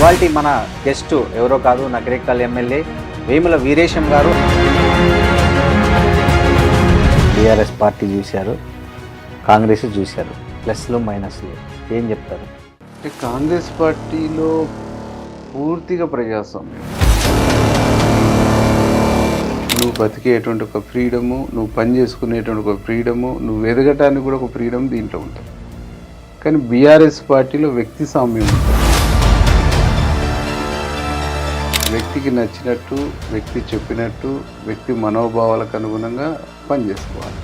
ఇవాళ మన గెస్ట్ ఎవరో కాదు నగరికల్ ఎమ్మెల్యే వేముల వీరేశం గారు. టీఆర్ఎస్ పార్టీ చూశారు కాంగ్రెస్ చూశారు ప్లస్లు మైనస్లు. ఏం చెప్తారు? అంటే కాంగ్రెస్ పార్టీలో పూర్తిగా ప్రజాస్వామ్యం. నువ్వు బతికేటువంటి ఒక ఫ్రీడము నువ్వు పని చేసుకునేటువంటి ఒక ఫ్రీడము నువ్వు ఎదగటానికి కూడా ఒక ఫ్రీడమ్ దీంట్లో ఉంటుంది. కానీ బీఆర్ఎస్ పార్టీలో వ్యక్తి సామ్యం ఉంటుంది. వ్యక్తికి నచ్చినట్టు వ్యక్తి చెప్పినట్టు వ్యక్తి మనోభావాలకు అనుగుణంగా పనిచేసుకోవాలి.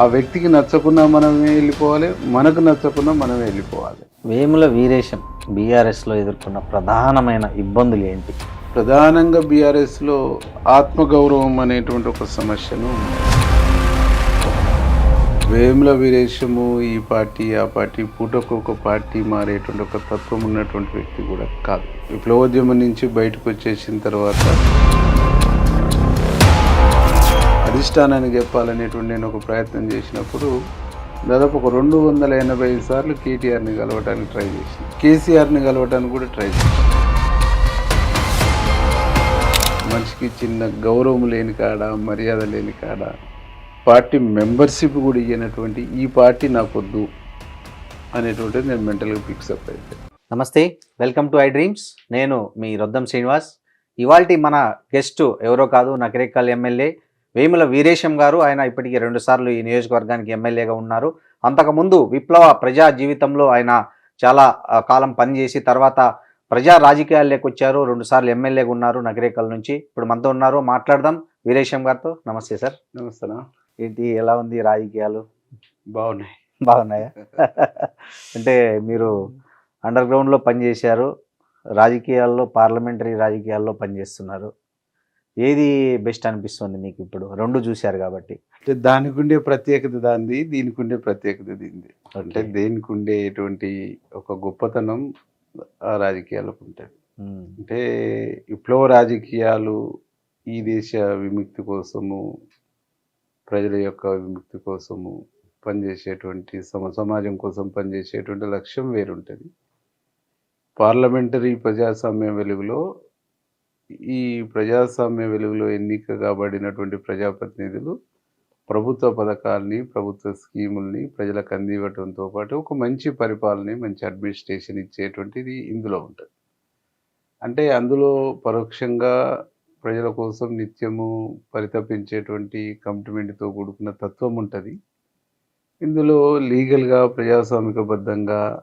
ఆ వ్యక్తికి నచ్చకున్నా మనమే వెళ్ళిపోవాలి మనకు నచ్చకున్నా మనమే వెళ్ళిపోవాలి. వేముల వీరేశం బీఆర్ఎస్లో ఎదుర్కొన్న ప్రధానమైన ఇబ్బందులు ఏంటి? ప్రధానంగా బీఆర్ఎస్లో ఆత్మగౌరవం అనేటువంటి ఒక సమస్యను వేముల వీరేశము ఈ పార్టీ ఆ పార్టీ పూటకు ఒక పార్టీ మారేటువంటి ఒక తత్వం ఉన్నటువంటి వ్యక్తి కూడా కాదు. విప్లవోద్యమం నుంచి బయటకు వచ్చేసిన తర్వాత అధిష్టానాన్ని చెప్పాలనేటువంటి నేను ఒక ప్రయత్నం చేసినప్పుడు దాదాపు ఒక రెండు వందల ఎనభై సార్లు కేటీఆర్ని కలవడానికి ట్రై చేసిన. కేసీఆర్ని కలవడానికి కూడా ట్రై చేసిన. మనిషికి చిన్న గౌరవం లేని కాడ మర్యాద లేని కాడ పార్టీ మెంబర్షిప్ కూడా ఇయ్యనటువంటి ఈ పార్టీ నాకొద్దు అనేటువంటిది నేను మెంటల్గా ఫిక్సప్ అయితే నమస్తే వెల్కమ్ టు ఐ డ్రీమ్స్. నేను మీ రొద్దం శ్రీనివాస్. ఇవాల్టి మన గెస్ట్ ఎవరో కాదు నకరేకల్ ఎమ్మెల్యే వేముల వీరేశం గారు. ఆయన ఇప్పటికి రెండుసార్లు ఈ నియోజకవర్గానికి ఎమ్మెల్యేగా ఉన్నారు. అంతకుముందు విప్లవ ప్రజా జీవితంలో ఆయన చాలా కాలం పనిచేసి తర్వాత ప్రజా రాజకీయాల్లోకి వచ్చారు. రెండుసార్లు ఎమ్మెల్యేగా ఉన్నారు నగరేకల్ నుంచి. ఇప్పుడు మనతో ఉన్నారు. మాట్లాడదాం. వీరేశం గారితో. నమస్తే సార్. నమస్తేనా ఏంటి? ఎలా ఉంది రాజకీయాలు? బాగున్నాయి. బాగున్నాయా? అంటే మీరు అండర్ గ్రౌండ్లో పనిచేశారు రాజకీయాల్లో పార్లమెంటరీ రాజకీయాల్లో పనిచేస్తున్నారు. ఏది బెస్ట్ అనిపిస్తుంది మీకు ఇప్పుడు? రెండు చూశారు కాబట్టి. అంటే దానికి ఉండే ప్రత్యేకత దానిది దీనికి ఉండే ప్రత్యేకత దీనిది. అంటే. దేనికి ఉండేటువంటి ఒక గొప్పతనం ఆ రాజకీయాలకు ఉంటుంది. అంటే విప్లవ రాజకీయాలు ఈ దేశ విముక్తి కోసము ప్రజల యొక్క విముక్తి కోసము పనిచేసేటువంటి సమ సమాజం కోసం పనిచేసేటువంటి లక్ష్యం వేరుంటుంది. పార్లమెంటరీ ప్రజాస్వామ్య వెలుగులో ఈ ప్రజాస్వామ్య వెలుగులో ఎన్నిక కాబడినటువంటి ప్రజాప్రతినిధులు ప్రభుత్వ పథకాల్ని ప్రభుత్వ స్కీముల్ని ప్రజలకు అందివ్వటంతో పాటు ఒక మంచి పరిపాలన మంచి అడ్మినిస్ట్రేషన్ ఇచ్చేటువంటిది ఇందులో ఉంటుంది. అంటే అందులో పరోక్షంగా ప్రజల కోసం నిత్యము పరితపించేటువంటి కమిట్మెంట్తో కూడుకున్న తత్వం ఉంటుంది. ఇందులో లీగల్గా ప్రజాస్వామికబద్ధంగా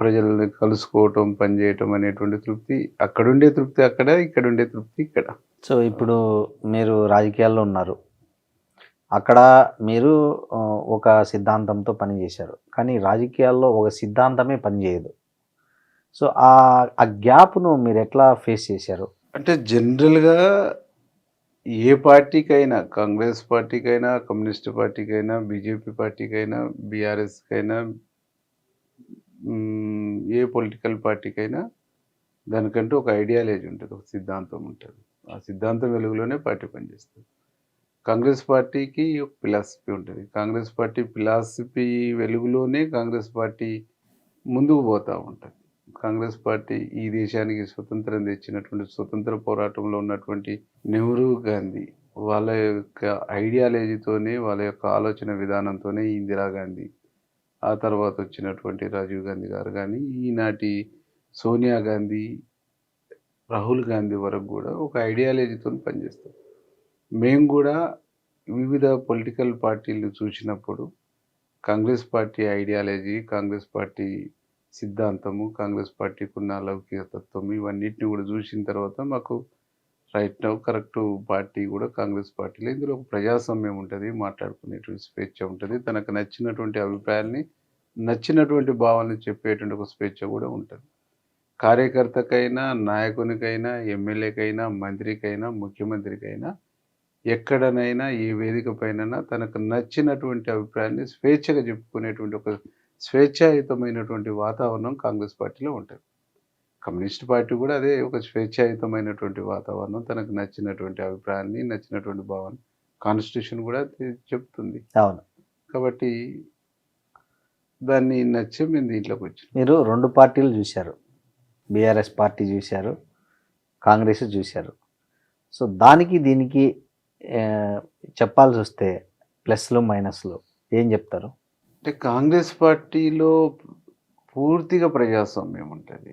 ప్రజల్ని కలుసుకోవటం పనిచేయటం అనేటువంటి తృప్తి అక్కడుండే తృప్తి అక్కడ ఇక్కడుండే తృప్తి ఇక్కడ. సో ఇప్పుడు మీరు రాజకీయాల్లో ఉన్నారు. అక్కడ మీరు ఒక సిద్ధాంతంతో పనిచేశారు కానీ రాజకీయాల్లో ఒక సిద్ధాంతమే పనిచేయదు. సో ఆ ఆ గ్యాప్ను మీరు ఎట్లా ఫేస్ చేశారు? అంటే జనరల్గా ఏ పార్టీకైనా కాంగ్రెస్ పార్టీకైనా కమ్యూనిస్ట్ పార్టీకైనా బీజేపీ పార్టీకైనా బీఆర్ఎస్కైనా ఏ పొలిటికల్ పార్టీకైనా దానికంటూ ఒక ఐడియాలజీ ఉంటుంది ఒక సిద్ధాంతం ఉంటుంది. ఆ సిద్ధాంతం వెలుగులోనే పార్టీ పనిచేస్తుంది. కాంగ్రెస్ పార్టీకి ఒక ఫిలాసఫీ ఉంటుంది. కాంగ్రెస్ పార్టీ ఫిలాసఫీ వెలుగులోనే కాంగ్రెస్ పార్టీ ముందుకు పోతూ ఉంటుంది. కాంగ్రెస్ పార్టీ ఈ దేశానికి స్వతంత్రం తెచ్చినటువంటి స్వతంత్ర పోరాటంలో ఉన్నటువంటి నెహ్రూ గాంధీ వాళ్ళ యొక్క ఐడియాలజీతోనే వాళ్ళ యొక్క ఆలోచన విధానంతోనే ఇందిరాగాంధీ ఆ తర్వాత వచ్చినటువంటి రాజీవ్ గాంధీ గారు కానీ ఈనాటి సోనియా గాంధీ రాహుల్ గాంధీ వరకు కూడా ఒక ఐడియాలజీతో పనిచేస్తాం మేము కూడా వివిధ పొలిటికల్ పార్టీలు చూసినప్పుడు Congress party ideology Congress party సిద్ధాంతము కాంగ్రెస్ పార్టీకి ఉన్న లౌకిక తత్వం ఇవన్నిటిని కూడా చూసిన తర్వాత మాకు రైట్ నౌ కరెక్ట్ పార్టీ కూడా కాంగ్రెస్ పార్టీలో. ఇందులో ఒక ప్రజాస్వామ్యం ఉంటుంది మాట్లాడుకునేటువంటి స్వేచ్ఛ ఉంటుంది. తనకు నచ్చినటువంటి అభిప్రాయాల్ని నచ్చినటువంటి భావాలను చెప్పేటువంటి ఒక స్వేచ్ఛ కూడా ఉంటుంది. కార్యకర్తకైనా నాయకునికైనా ఎమ్మెల్యేకైనా మంత్రికైనా ముఖ్యమంత్రికైనా ఎక్కడనైనా ఏ వేదిక పైన తనకు నచ్చినటువంటి అభిప్రాయాన్ని స్వేచ్ఛగా చెప్పుకునేటువంటి ఒక స్వేచ్ఛాయుతమైనటువంటి వాతావరణం కాంగ్రెస్ పార్టీలో ఉంటుంది. కమ్యూనిస్ట్ పార్టీ కూడా అదే ఒక స్వేచ్ఛాయుతమైనటువంటి వాతావరణం తనకు నచ్చినటువంటి అభిప్రాయాన్ని నచ్చినటువంటి భావాన్ని కాన్స్టిట్యూషన్ కూడా చెప్తుంది. అవును. కాబట్టి దాన్ని నచ్చే మేము దీంట్లోకి వచ్చాం మీరు రెండు పార్టీలు చూశారు. బీఆర్ఎస్ పార్టీ చూశారు కాంగ్రెస్ చూశారు. సో దానికి దీనికి చెప్పాల్సి వస్తే ప్లస్లు మైనస్లు ఏం చెప్తారు? అంటే కాంగ్రెస్ పార్టీలో పూర్తిగా ప్రజాస్వామ్యం ఉంటుంది.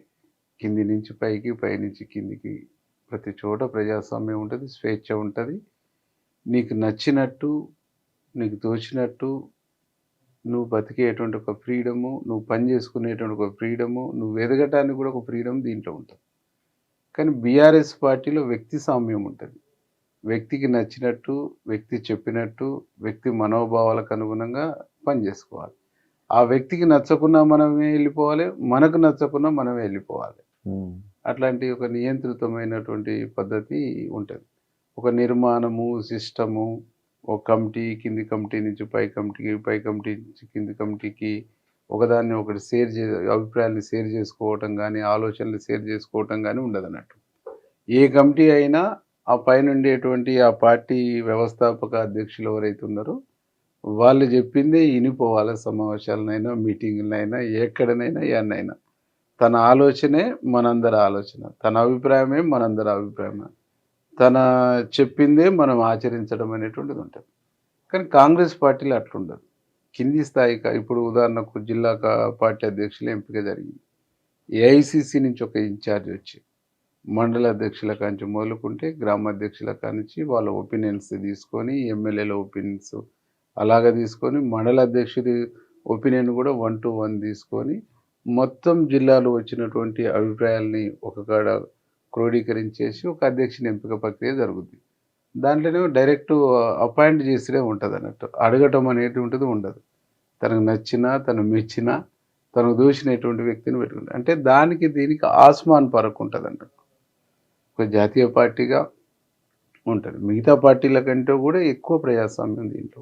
కింది నుంచి పైకి పైనుంచి కిందికి ప్రతి చోట ప్రజాస్వామ్యం ఉంటుంది స్వేచ్ఛ ఉంటుంది. నీకు నచ్చినట్టు నీకు తోచినట్టు నువ్వు బతికేటువంటి ఒక ఫ్రీడము నువ్వు పని చేసుకునేటువంటి ఒక ఫ్రీడము నువ్వు ఎదగటానికి కూడా ఒక ఫ్రీడమ్ దీంట్లో ఉంటుంది. కానీ బీఆర్ఎస్ పార్టీలో వ్యక్తి సామ్యం ఉంటుంది. వ్యక్తికి నచ్చినట్టు వ్యక్తి చెప్పినట్టు వ్యక్తి మనోభావాలకు అనుగుణంగా పని చేసుకోవాలి. ఆ వ్యక్తికి నచ్చకున్నా మనమే వెళ్ళిపోవాలి మనకు నచ్చకున్నా మనమే వెళ్ళిపోవాలి. అట్లాంటి ఒక నియంత్రితమైనటువంటి పద్ధతి ఉంటుంది. ఒక నిర్మాణము సిస్టము ఒక కమిటీ కింది కమిటీ నుంచి పై కమిటీకి పై కమిటీ నుంచి కింది కమిటీకి ఒకదాన్ని ఒకటి షేర్ చే అభిప్రాయాన్ని షేర్ చేసుకోవటం కానీ ఆలోచనలు షేర్ చేసుకోవటం కానీ ఉండదు అన్నట్టు ఏ కమిటీ అయినా ఆ పైన ఉండేటువంటి ఆ పార్టీ వ్యవస్థాపక అధ్యక్షులు ఎవరైతే ఉన్నారో వాళ్ళు చెప్పిందే వినిపోవాలి సమావేశాలనైనా మీటింగులనైనా ఎక్కడనైనా ఎన్నైనా. తన ఆలోచనే మనందరి ఆలోచన. తన అభిప్రాయమే మనందరి అభిప్రాయం తన చెప్పిందే మనం ఆచరించడం అనేటువంటిది ఉంటుంది. కానీ కాంగ్రెస్ పార్టీలో అట్లుండదు. కింది స్థాయి ఇప్పుడు ఉదాహరణకు జిల్లా కా- పార్టీ అధ్యక్షులు ఎంపిక జరిగింది. ఏఐసిసి నుంచి ఒక ఇన్ఛార్జ్ వచ్చి మండల అధ్యక్షుల కాంచి మొదలుకుంటే గ్రామాధ్యక్షుల కానించి వాళ్ళ ఒపీనియన్స్ తీసుకొని ఎమ్మెల్యేల ఒపీనియన్స్ అలాగ తీసుకొని మండల అధ్యక్షుడి ఒపీనియన్ కూడా వన్ టు వన్ తీసుకొని మొత్తం జిల్లాలో వచ్చినటువంటి అభిప్రాయాల్ని ఒక కాడ క్రోడీకరించేసి ఒక అధ్యక్షుని ఎంపిక ప్రక్రియ జరుగుద్ది. దాంట్లోనే డైరెక్ట్ అపాయింట్ చేసినే ఉంటుంది అన్నట్టు. అడగటం అనేది ఉంటుంది ఉండదు. తనకు నచ్చినా తను మెచ్చినా తనకు దూసినటువంటి వ్యక్తిని పెట్టుకుంటారు అంటే దానికి దీనికి ఆస్మాన్ పరకు ఉంటుంది అన్నట్టు. ఒక జాతీయ పార్టీగా ఉంటుంది. మిగతా పార్టీల కంటే కూడా ఎక్కువ ప్రజాస్వామ్యం దీంట్లో